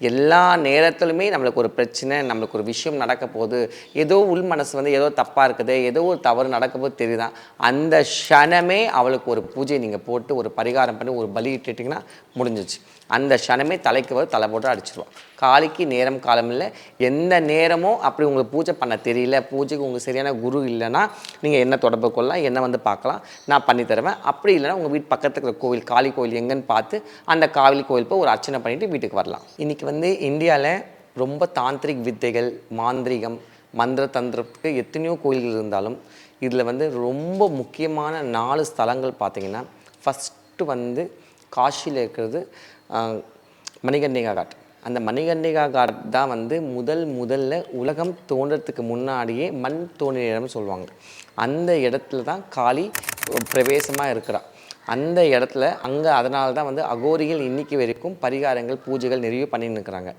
எல்லா நேரத்திலுமே நம்மளுக்கு ஒரு பிரச்சனை நம்மளுக்கு ஒரு விஷயம் நடக்க போகுது. ஏதோ உள் மனசு வந்து ஏதோ தப்பாக இருக்குது ஏதோ ஒரு தவறு நடக்க போது தெரியுதான் அந்த க்ஷணமே அவளுக்கு ஒரு பூஜை நீங்கள் போட்டு ஒரு பரிகாரம் பண்ணி ஒரு பலி இட்டுட்டிங்கன்னா முடிஞ்சிச்சு. அந்த க்ஷணமே தலைக்கு வந்து தலை போட்டு அடிச்சிருவான் காலிக்கு நேரம் காலம் இல்லை. எந்த நேரமோ அப்படி உங்களுக்கு பூஜை பண்ண தெரியல பூஜைக்கு உங்களுக்கு சரியான குரு இல்லைன்னா நீங்கள் என்ன தொடர்பு கொள்ளலாம் என்ன வந்து பார்க்கலாம் நான் பண்ணி தருவேன். அப்படி இல்லைன்னா உங்கள் வீட்டு பக்கத்துக்கு இருக்கிற கோவில் காளி கோவில் எங்கன்னு பார்த்து அந்த காவலி கோவில் போய் ஒரு அர்ச்சனை பண்ணிவிட்டு வீட்டுக்கு வரலாம். இன்றைக்கி வந்து இந்தியாவில் ரொம்ப தாந்திரிக் வித்தைகள் மாந்திரிகம் மந்திர தந்திரத்துக்கு எத்தனையோ கோயில்கள் இருந்தாலும் இதில் வந்து ரொம்ப முக்கியமான நாலு ஸ்தலங்கள் பார்த்தீங்கன்னா ஃபஸ்ட்டு வந்து காஷியில் இருக்கிறது மணிகண்டிகா காட். அந்த மணிகண்டிகா காட் தான் வந்து முதல் முதல்ல உலகம் தோன்றதுக்கு முன்னாடியே மண் தோன்றிய இடம்னு சொல்லுவாங்க. அந்த இடத்துல தான் காளி பிரவேசமாக இருக்கிறா அந்த இடத்துல அங்கே அதனால தான் வந்து அகோரிகள் இன்றைக்கி வரைக்கும் பரிகாரங்கள் பூஜைகள் நிறைய பண்ணின்னு இருக்கிறாங்க.